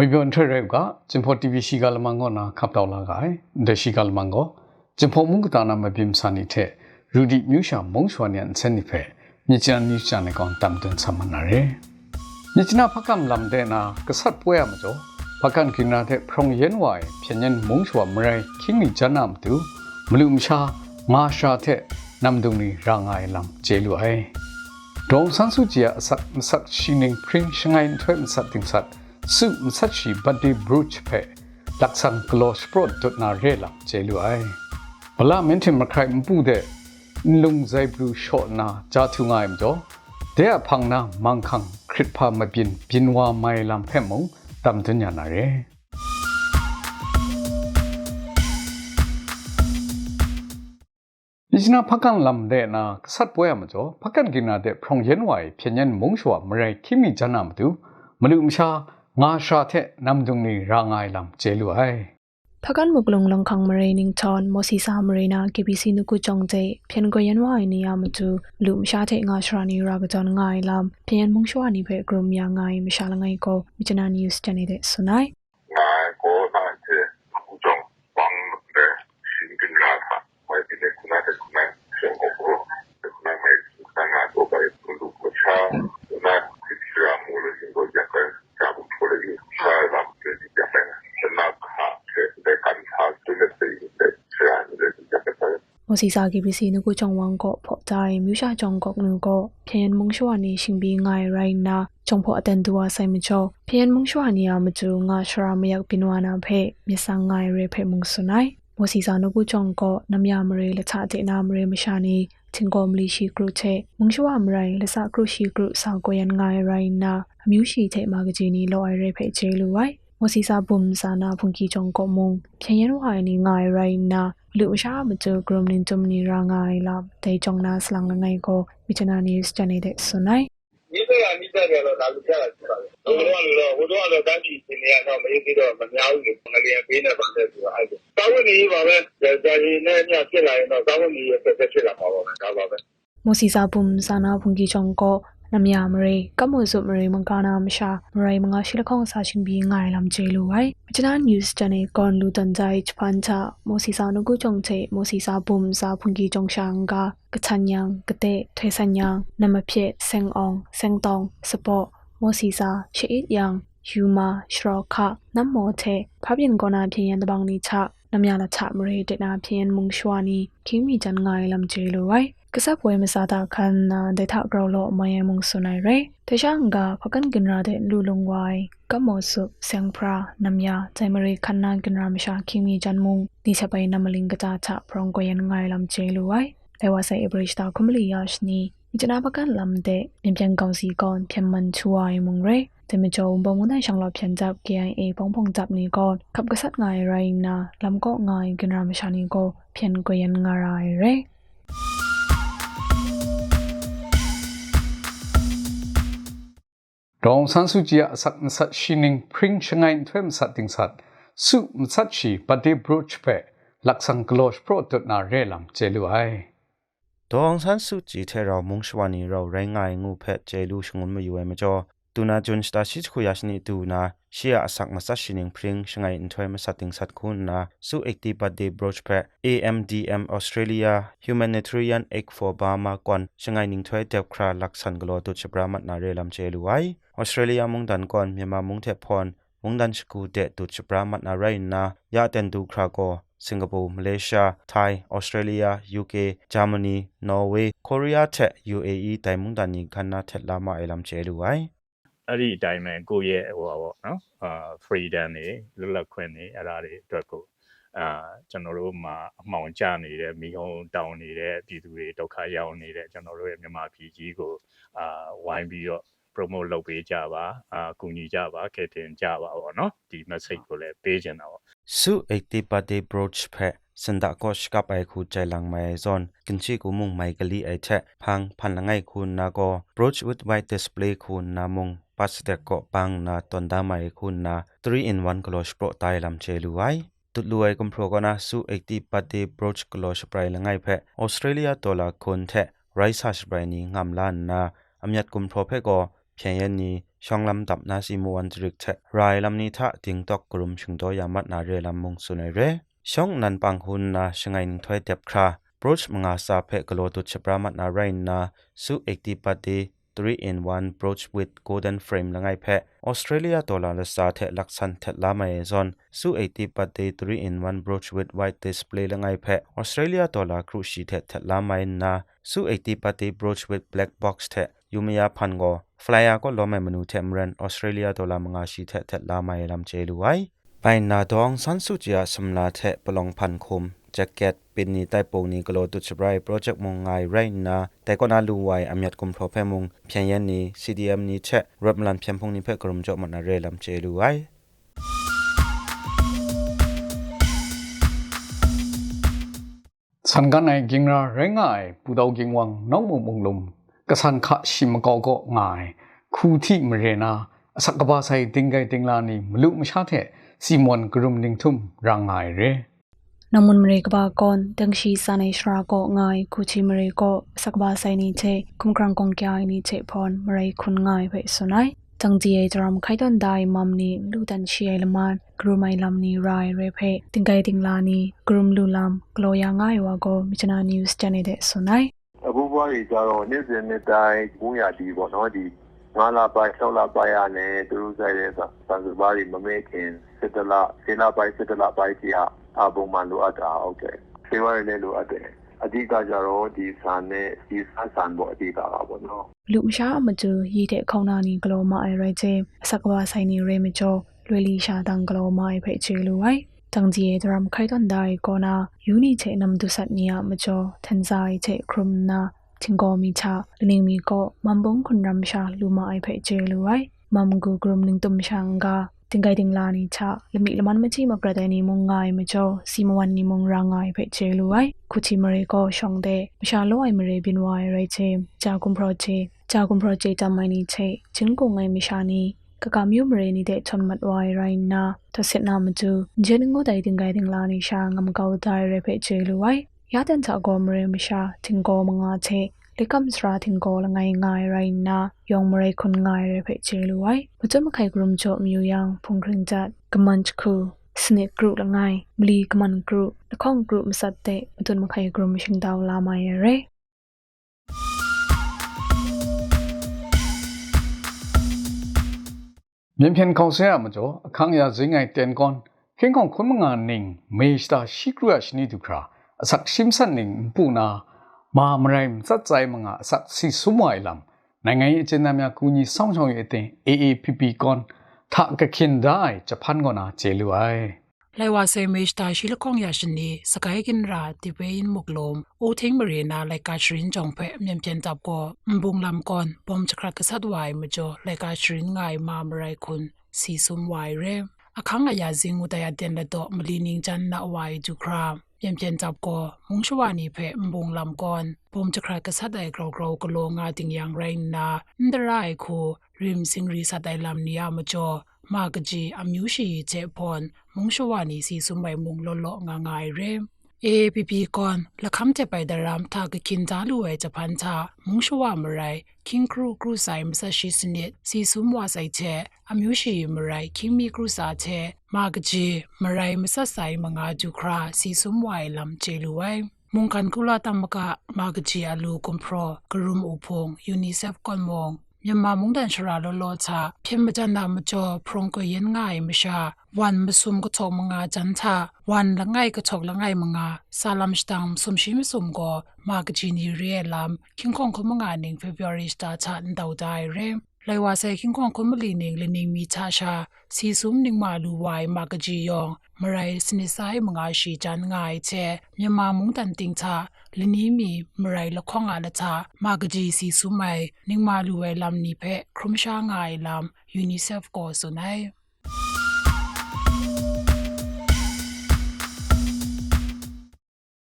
မွေပြွန်ထရက်ကဂျင်ဖော် TV ရှိကလမန်ကောနာခပ်တော်လာကဲဒရှိကလမန်ကောဂျင်ဖော်မုကတာနာမပြင်းစနိတဲ့ရူဒီမြူရှာမုံချွန်ရန်စနိဖဲမြချန်နီချန်ကောင်တမ်တန်ဆမနာရဲမြချနာဖကမ်လမ်တဲ့နာကဆတ်ပွဲမကျော်ဖကန်ကိနာတဲ့ဖရုံယန်ဝိုင်ဖြញ្ញန်မုံချွာမရိုင်ခင်းနီဂျနမ်တူမလူမရှာငါရှာတဲ့နမ်ဒုံနီရာငိုင်လမ်ကျေလူအိုင်ဒေါန်ဆန်ဆူဂျီယာဆတ်ဆတ်ရှိနင်းပရင်ရှငိုင်ထွဲမဆတ်တင်ဆ တ် su msachi badi bruch phe laksang close prot dot na re la che lu ai bala min thim makrai mpu de lung zai blu shot na ja thu ngai m jo de a phang na mang khang khrit pha ma bin bin wa mai lam phe mong tam tin nya na re ဒီနာဖကန်လမ်တဲ့နာစတ်ပွဲမှာကြောဖကန်ကိနာတဲ့ဖုံရန်ဝိုင်ဖြញ្ញန်မုံရှွာမရိုင်ခိမီဂျနာမတူမလူမရှာ ငါရှာတဲ့နမ်ဒုံနီရာငိုင်လမ်ကျေလူအိုင် Phakan muklong long khang mare ning chon mosi sa mare na KBC nu ku chong je phen ko yan wa ni ya mu chu lu m sha the nga shra ni ra ga jon ngai lam phen mung shwa ni phe grum ya ngai ma sha la ngai ko mi chana news channel de sunai ငါကိုနာတဲ့ခုကြောင့်ဘန်တဲ့ရှင်ကလာဖာဝိုင်တဲ့ခုနာတဲ့ခုနာရှင်ကိုကိုခုနာမဲ့စံငါတော့ပဲလူကိုချာနာခစ်ရာမူလို့ရှင်ကိုကြက်ကြဘူးထိုးလို့ရှာလာတဲ့ကြက်တယ်နာခါတဲ့ကန်ဟာတဲ့တဲ့တဲ့ရှာတဲ့ကြက်တ ယ် mosi sa KBC nu ku chong wang ko pho dai myu sha chong kok nu ko phen mung shwa ni shin bi ngai rai na chong pho aten duwa sai ma cho phen mung shwa ni ya ma chu nga shra ma yak pinwa na phe mi sa ngai re phe mung sunai mosi sa nu ku chong ko nam ya mare la cha te na mare ma sha ni ချင်းကောမလီရှိကရုချေမုံရှဝမရိုင်လစက ရုရှိကရုစာကိုယန်ငိုင်ရိုင်နာအမျိုးရှိတဲ့မာဂဂျီနီလော်ရဲဖေချေလူဝိုင်မစီစာဘုံစာနာဖုန်ကီချုံကိုမုံဖြန်ရန်ဝိုင်နီငိုင်ရိုင်နာလူအရှာမကျဂရုမနင်တုံနီရာငိုင်လာတေချုံနာစလန်ငိုင်ကိုမီချနာနီစချနေတဲ့ဆွနိုင်ဒီကရနိတဲ့ကတော့ဒါလူပြတာဖြစ်ပါလေ။ဟိုတော့လူတော့ဟိုတော့တော့တန်းကြည့်နေရတော့မရေးသေးတော့မများဘူးလေ။ငရေပေးနေပါတယ်ဆိုတော့အဲ့ဒါ။သာဝန်ကြီးပါပဲ။ဒါကြီးနဲ့ညဖြစ်လာရင်တော့သာဝန်ကြီးရဲ့ဆက်ဆက်ဖြစ်လာမှာပါပဲ။ဒါပါပဲ။မိုစီစာဘုံစာနာဖုန်ကီချုံကို နမယာမရေကမ္မဆုမရေမကာနာမရှာမရေမငါရှိလခေါစာချင်းဘီငိုင်လမ်ဂျေလိုဝိုင်မချနာ news တနေကွန်လူတန်ဇိုင်ချပန်ချာမိုစီစာနကုချုံချေမိုစီစာဘုံစာဖုန်ကီချုံရှန်ကကချန်ယန်ကတဲ့ထွေဆန်ယန်နမဖြစ်ဆင်အောင်ဆင်တောင်စပေါ့မိုစီစာရှေ့ယန်ယူမာရှရောခနမ်မောတဲ့ဖပြင်းကောနာဖြစ်ရင်တဘောင်နီချနမယာလာချမရေတဲ့နာဖြစ်ရင်မုံရှွာနီခင်းမီချန်ငိုင်လမ်ဂျေလိုဝိုင် ကစားပွဲမစားတာခံနာဒေတာဂရောလောမယမုံဆူနိုင်ရတရှန်ကဖကန်ကင်ရာတဲ့လူလုံဝိုင်ကမောဆုဆန်ဖရာနမယာဇိုင်မရီခန္နာကင်ရာမရှာခိမီဂျန်မုံဒီချပိုင်နမလင်ကတာချဖရောင်ကိုယန်ငိုင်လမ်ချေလူဝိုင်လေဝဆိုင်အဘရစ်တာခုမလီယာရှနီကျနာပကန်လမ်တဲ့မြန်ပြန်ကောင်းစီကောင်းပြန်မန်ချူဝိုင်မုံရတမချုံဘုံမနိုင်ဆောင်လောက်ပြန်ကြပ် KIA ဘုံဘုံကြပ်နေကောခပ်ကဆတ်ငိုင်ရိုင်းနာလမ်ကောငိုင်ကင်ရာမရှာနေကောပြန်ကိုယန်ငါရိုင်ရဲ ဒေါန်ဆန်ဆူဂျီယာစတ်မဆတ်ရှိနင်းပရင်ရှငိုင်ထွဲမဆတ်တင်ဆတ်စုမဆတ်ရှိဘဒီဘရုချ်ပဲလက်ဆန်ကလော့ပရိုတနာရဲလမ်ကျေလူအိုင် ดองซันสุจีเทเรามุงชวานีเราไรงายงูเพจเจลูชงุนมาอยู่เอมจ่อตูนาจุนสตาชิคุยาชนิตูนาเชียอสักมาสัชชินิงพริงชงไงอินทวยมาสัตติงสัตคุณนา Shia asak masa shining pring shangai intoi masating satkun na su ekti bade broach pe AMDM Australia Humanitarian Act for Burma kon shangai ning thoi tep khra laksan glo tu chabramat na relam cheluai Australia mung dan kon myama mung the phon mung dan sku de tu chabramat na rain na ya ten du khra ko Singapore, Malaysia, Thai, Australia, UK, Germany, Norway, Korea te UAE tai mung dan ni khanna thet lama elam cheluai အလမ်ချဲလူဝိုင်အဲ့ဒီအတိုင်းပဲကိုယ့်ရဲ့ဟိုပါပေါ့နော်အာ freedom တွေလွတ်လပ်ခွင့်တွေအဲ့ဒါတွေအတွက်ကိုအာကျွန်တော်တို့မှာအမှောင်ကျနေတဲ့မိဟုံးတောင်းနေတဲ့ပြည်သူတွေဒုက္ခရောက်နေတဲ့ကျွန်တော်တို့ရဲ့မြန်မာပြည်ကြီးကိုအာဝိုင်းပြီးတော့ promote လုပ်ပေးကြပါအာကူညီကြပါကဲတင်ကြပါပေါ့နော်ဒီ message ကိုလည်းပေးချင်တာပေါ့ su ekti pate broach phe sanda ko shkap ai khu chai lang mai zon kinchi ku mung mai kali ai the phang phan langai khu na ko broach with white display khu na mung pas te ko pang na tonda mai khu na 3 in 1 kilo pro tai lam che lu wai ตุลุไอกุมโปรกนาสูเอกตีปัดเดบรชกลอชปรละไงเพออสเตรเลียตัวละคนเทไรซัชปรนี้งามล้านนาอำยัดกุมโปรเพก็เพียงยันนี้ช่องลำดับนาซีมวันจริกเทรายลำนี้ทะติงตอกกลุ่มชุงโตยามัดนาเรลำมงสุนเรช่องนันปังหุนนาชงไงนถอยเต็บครา approach mga sa phe kalo tu chapramat na rain na su 80 pati 3 in 1 brooch with golden frame langai phe australia dollar la sa the laksan the la mai zon su 80 pati 3 in 1 brooch with white display langai phe australia dollar cru shi the the la mai na su 80 pati brooch with black box the yumaya phan go flyer ko lo mai manu the mran australia dollar mga shi the the la mai lam che lu ai ไปนาดองสันสุจียสำลาเทปลองพันคุมแจ็คเก็ต เป็นนี่ใต้ปงนี่กลตุชบรายโปรเจกต์มงไงไรนะแต่ก็น่ารู้ไว้อเมียดกุมพรเพมงเพียงยันนี้ CDM นี้แชะรับมลันเพียงพงนี้เพื่อกรมจอมันเรลำเจรู้ไว้สันกันไอกิงราเรงไงปูดาวกิงวังน้องมุมองลมกษันขะชิมกอก็ง่ายคู่ที่มเรนาสักกบาไซติงไกติงลานีมลุมชาเทซีมอนกรุมนิงทุ่มรางไงเร namun mre ka ba kon teng shi sa nei shra ko ngai ku chi mre ko sakba sai ni che kum krang kong kya ni che phon mre khun ngai phe sunai tang ji ai dram khai don dai mam ni lu dan shi ai laman gru mai lam ni rai re phe ting kai ting la ni grum lu lam klo ya ngai wa ko michana news channel de sunai အခုဘွားကြီးကြတော့နေ့စဉ်နေ့တိုင်းဘုံရတီပေါ့နော်ဒီငါးလပိုင်း၆လပိုင်းရနဲ့သူတို့ဆိုင်တဲ့ဆန်စပါးတွေမမေ့ခင်စစ်တလစေလပိုင်းစစ်တလပိုင်းကြီးဟာ အပုံမှန်လိုအပ်တာဟုတ်ကဲ့ဆေးဝါးတွေလည်းလိုအပ်တယ်အဓိကကြတော့ဒီဆန်နဲ့ဒီဆန်ဆန်ပေါ့အဓိကပါပေါ့နော်လူမရှာမတူရည်တဲ့ခေါနာနီဂလိုမာအိုင်ရိုက်ချင်းအစကဘာဆိုင်နီရေမကျော်လွယ်လီရှာတန်ဂလိုမာအိုင်ဖိတ်ချေလူဝိုင်တန်ဂျီဒရမ်ခိုင်တန်ဒိုင်ကောနာယူနီချေနမ်ဒုဆတ်နီယာမကျော်ထန်ဇိုင်ချေခရုမနာတင်ကိုမီချလနေမီကိုမမ်ဘုံခွန်ရမ်ရှာလူမာအိုင်ဖိတ်ချေလူဝိုင်မမ်ဂူဂရုမနင်းတုံရှန်ဂါ တင်ကိုင်တင်လာနီချလမီလမန်မချီမကရတဲ့နီမုံငိုင်မကျော်စီမဝန်နီမုံရာငိုင်ဖိတ်ချေလူဝိုင်ခုချီမရေကိုရှောင်းတဲ့မရှာလောအိုင်မရေဘင်ဝိုင်ရိုက်ချေဂျာကွန်ပရိုဂျေဂျာကွန်ပရိုဂျေတမိုင်နီချေချင်းကိုငိုင်မရှာနီကကမျိုးမရေနေတဲ့ချွန်မတ်ဝိုင်ရိုင်းနာသစစ်နာမတူဂျင်းငိုတိုင်တင်ကိုင်တင်လာနီရှာငမ်ကောက်တိုင်ရဖိတ်ချေလူဝိုင်ရတဲ့ချာကိုမရေမရှာတင်ကိုမငါချေ လေကမ်စရာတင်ကိုလငိုင်ငိုင်ရိုင်းနာယောင်မရေခွန်ငိုင်ရဖိတ်ချေလူဝိုင်မချမခိုင်ဂရုမချိုမြူယောင်ဖုန် ခရင်ဂျတ်ကမန်ချခုစနစ်ဂရုလငိုင်မလီကမန်ဂရုလခေါင်ဂရုမစတ်တဲ့မတုန်မခိုင်ဂရုမရှင်တောင်းလာမရရဲမြန်ဖြန်ကောင်ဆဲရမကျော်အခန်းရဇင်းငိုင်တန်ကွန်ခင်ကောင်ခွန်မငါနင်းမေစတာရှိကရရှနီဒုခရာအစက်ရှင်းဆန်နင်းပူနာမာမရိုင်စတ်ဆိုင်မငါအစက်စီဆုမိုင်လမ်နိုင်ငံရေး အကျဉ်းသားများကူညီဆောင်ဆောင်ရေးအသင်း AAPP ကွန်ထကခင်ဒိုင်ဂျပန်ကနာကျေလူအိုင် lai wa se me sta shi la kong ya shin ni sakai kin ra ti pe in muk lom o thing mari na lai ka shrin jong phe myem chen tap ko mbung lam kon bom chakra ka sat wai ma jo lai ka shrin ngai ma marai khun si sum wai re akhang aya jing u ta ya ten la to mali ning chan na wai ju kra myem chen tap ko mung shwa ni phe mbung lam kon bom chakra ka sat dai gro gro ko lo nga ting yang rain na ndrai khu rim sing ri sat dai lam ni ya ma jo မာကကြီးအမျိုးရှိချေဖွန်မုံရှဝနီစီစုံမိုင်မုံလောလောငါငိုင်ရဲ APP ကွန်လခမ်တဲ့ပိုင်ဒရမ်တာကခင်တာလူဝဲဂျပန်ချာမုံ มากจีมาไรมิสใสมังาจุคราสีสุมไหวลำเจลุไวมุงคันกุลาตัมกะมากจีอาลูกุมพรอกรุมอุพงยูนิเซฟกอนมองยามามุงดันชราลโลชาเพียงมาจันดามจอพรองก็เย็นง่ายมิชาวันมาซุมก็ทกมังาจันทาวันละง่ายก็ทกละง่ายมังาซาลัมสตัมสมชิมสุมก็มากจีนีเรียลามคิงคงคุมังาหนึ่งเฟบรุยสตาชาอันดาวได้เรม เลยว่าใส่คิงคองคมลีหนิงเลนิงมีชาชาสีสุมนิงมาลูวายมากจียองมไรสนิสายมงาชีจันงายเชမြန်မာမုန်တန်တင်ချာလနီမီမရိုင်လခေါငါလချာမာဂဂျီစီဆူမိုင်နင်းမာလူဝဲလမ်နိဖဲခရုမရှာငိုင်လမ်ယူနီဆက်ကိုဆိုနိုင်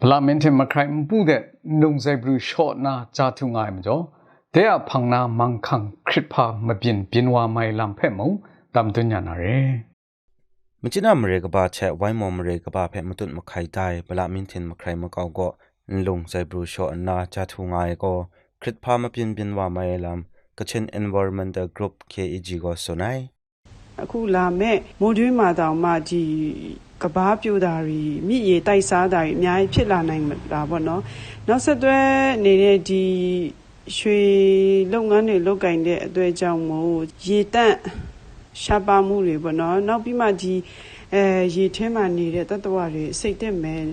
ဘလာမင်တင်မခိုင်ပူတဲ့နုံဆိုင်ဘလူရှော့နာဂျာထုငိုင်မကျော် တဲ့ဖန်နာမန်ခန့်ခရစ်ဖာမပြင်းပြင်းဝမိုင်လမ်ဖဲမုံတမ်တွညာနာရဲမချနာမရေကဘာချက်ဝိုင်းမော်မရေကဘာဖဲမတုတ်မခိုင်တိုင်ဘလာမင်တင်မခိုင်မကောက်ကိုလုံဆိုင်ဘရူရှောအနာချာထူငိုင်ကိုခရစ်ဖာမပြင်းပြင်းဝမိုင်လမ် Kachin Environmental Group KEG ကိုဆိုနိုင်အခုလာမဲ့မိုးတွင်းမှာတောင်မှဒီကဘာပြိုတာတွေမြစ်ရေတိုက်စားတာတွေအများကြီးဖြစ်လာနိုင်တာပေါ့နော်နောက်ဆက်တွဲနေတဲ့ဒီ ရွှေလုပ်ငန်းတွေလုပ်ကင်တဲ့အတွေ့အကြောင်းမို့ရေတန့်ရှားပါမှုတွေပေါ့နော်နောက်ပြီးမှဒီအဲရေထဲမှာနေတဲ့တတ္တဝါတွေစိတ်တက်မယ်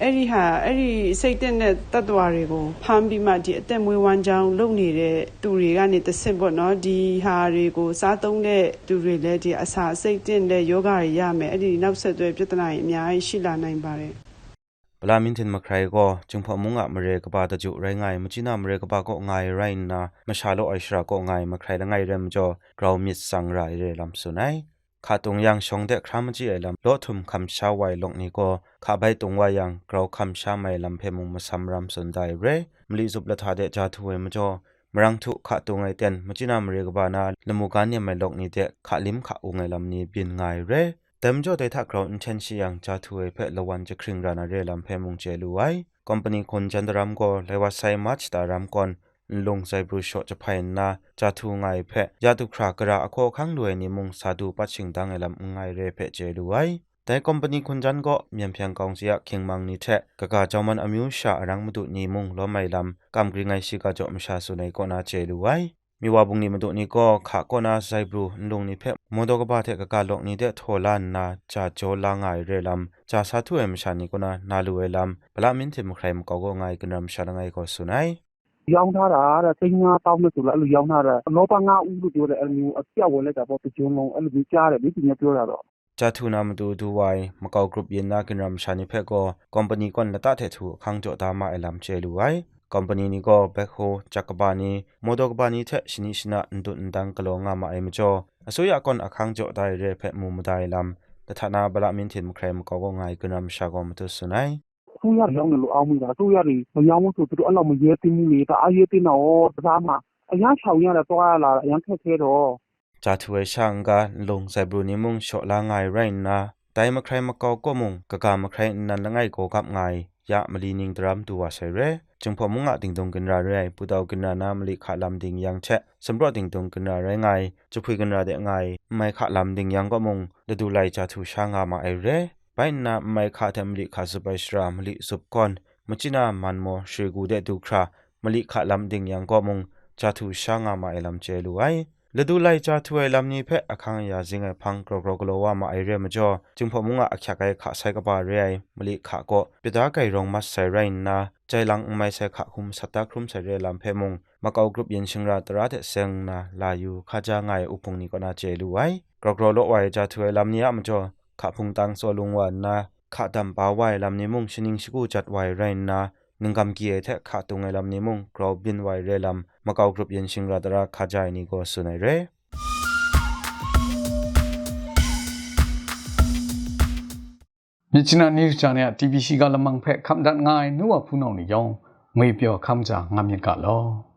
အဲ့ဒီဟာအဲ့ဒီစိတ်တက်တဲ့တတ္တဝါတွေကိုဖမ်းပြီးမှဒီအသက်မွေးဝမ်းကြောင်းလုပ်နေတဲ့သူတွေကနေတစ်ဆင့်ပေါ့နော်ဒီဟာတွေကိုစားသုံးတဲ့သူတွေလည်းဒီအစာစိတ်တက်တဲ့ယောဂတွေရမယ်အဲ့ဒီနောက်ဆက်တွဲပြဿနာတွေအများကြီးရှိလာနိုင်ပါတယ် ပလာမင်တင်မခရိုင်ကိုကျုံဖမုံငါမရေကပါတကျရိုင်းငိုင်မချိနာမရေကပါကိုငိုင်ရိုင်းနာမရှာလို့အိုင်ရှရာကိုငိုင်မခရိုင်ငိုင်ရမ်ကျော်ဂရောင်းမစ်ဆန်ရိုင်ရေလမ်ဆုနိုင်ခါတုံ yang shong de khram ji ai lam lo thum kham sha wai lok ni ko kha bai tung wa yang grow kham sha mai lam phe mung masam ram sun dai re mli zup la tha de ja thu we ma jo mrang thu kha tung ai ten machina mre ga ba na lamu ka ni mai lok ni de kha lim kha u ngai lam ni bin ngai re เต็มจ่อได้ทักเราอินเทนชียังจะถวยเพื่อละวันจะครึ่งรานาเรลำเพมุงเจลูไว้คอมพานีคนจันดรามก็เลยว่าไซมัชตารามก่อนลงใจบรูชจะพายนาจะทูไงเพ่ยาตุครากระอโคข้างด้วยนิมุงสาดูปัดชิงดังไอลำไงเรเพเจลูไว้แต่คอมพานีคนจันก็เมียนเพียงกองเสียเคียงมังนิเทะกะกาจอมันอมิวชารังมดุนิมุงล้อไม่ลำกำกรีไงชิกาจอมชาสุในก็นาเจลูไว้ มีว่าบุงนี้มาดูนี่ก็ขาก็น่าใส่บรูลงนี่เพ่มดก็บาเทกกาลอกนี่เดโทลานนาจะโจลางไงเรลำจะสาธุเอ็มชานี่ก็น่านาลูเอลำเวลามินทิมใครมก็ก็ไงกันรำชาไงก็สุนัย ရောင်းထားတာတဲ့သိန်း9တောင်းလို့ဆိုတော့အဲ့လိုရောင်းထားတာလောဘ9ဦးလို့ပြောတယ်အဲ့လိုမျိုးအပြောက်ဝင်လိုက်တာပေါ့တကြုံလုံးအဲ့လိုမျိုးကြားတယ်မိသူများပြောတာတော့ จะทูนามาดูดูไว้มาเกากรุ๊ปเย็นนากันรำชานี่เพ่ก็คอมพานีก่อนละตาเททูข้างโจตามาเอลำเจลูไว้ company ni go backho chakbani modok bani the shini shina ndun dang kalo nga ma em cho asoya kon akhang jo dai re phe mu mu dai lam ta thana bala min thin mu khrem ko go ngai kunam shagom to sunai ဆိုရရောင်းတယ်လို့အောင်းမိတာဆိုရတယ်မရောင်းဘူးဆိုသူတို့အဲ့လောက်မရဲတင်းဘူးလေတအားရဲတင်းတော့ပစားမှာအရန်ချောင်ရတာတော့လာအရန်ခက်ခဲတော့ဂျာထွေရှန်ကလုံဆိုင်ဘရူနီမုံရှော့လာငိုင်ရိုင်းနာတိုင်မခရိုင်မကောကောမုံကကမခရိုင်နန်လငိုင်ကိုကပ်ငိုင်ะกามาใครนันละไงโกกับไงยะมลีนิงดรัมตัวใส่เรจึงพอมุงอะติงตงกันราเรปุดาวกันรานามลิขะลำดิงยังแชะสำรวจติงตงกันราเรไงจะพุยกันราเดไงไม่ขะลำดิงยังก็มุงฤดูไลจาถูช่างามาไอเรไปนะไม่ขะเทมลิขะสุไปสรามลิสุบก่อนมจินามันโมเชกูเดดูครามลิขะลำดิงยังก็มุงจาถูช่างามาไอลำเจลูไอ ลดูไล่จ้าถวยลำนี้เพ่อคังยาจิงไอพังกรกรกลัวมาไอเรียมจ่อจึงพอมุงอาขยักไอขาใส่กบาเรียมลิขาก็ปิดาไกรองมัสใส่ไรน่ะใจหลังไม่ใส่ขาคุมสตาครุมใส่เรียลำเพ่มุงมาเอากรุบยินชิงราตราเดเซงน่ะลายูข้าจ้าไงอุปงนี้ก็น่าเจรูไว้กรกรลไว้จ้าถวยลำนี้มจ่อขาพุงตังโซลุงวันน่ะขาดำป้าไว้ลำนี้มุ่งชินิงชิกูจัดไว้ไรน่ะ ningam kie the kha tungai lam ni mung crow bin wai re lam makau group yin sing radara kha jai ni go sunai re Michina News Channel TVC ကလမန်ဖက်ခမ်ဒတ်ငိုင်းနူဝဖူနောင်းနေယောင်ငွေပြောခမ်ကြငါမြင့်ကလော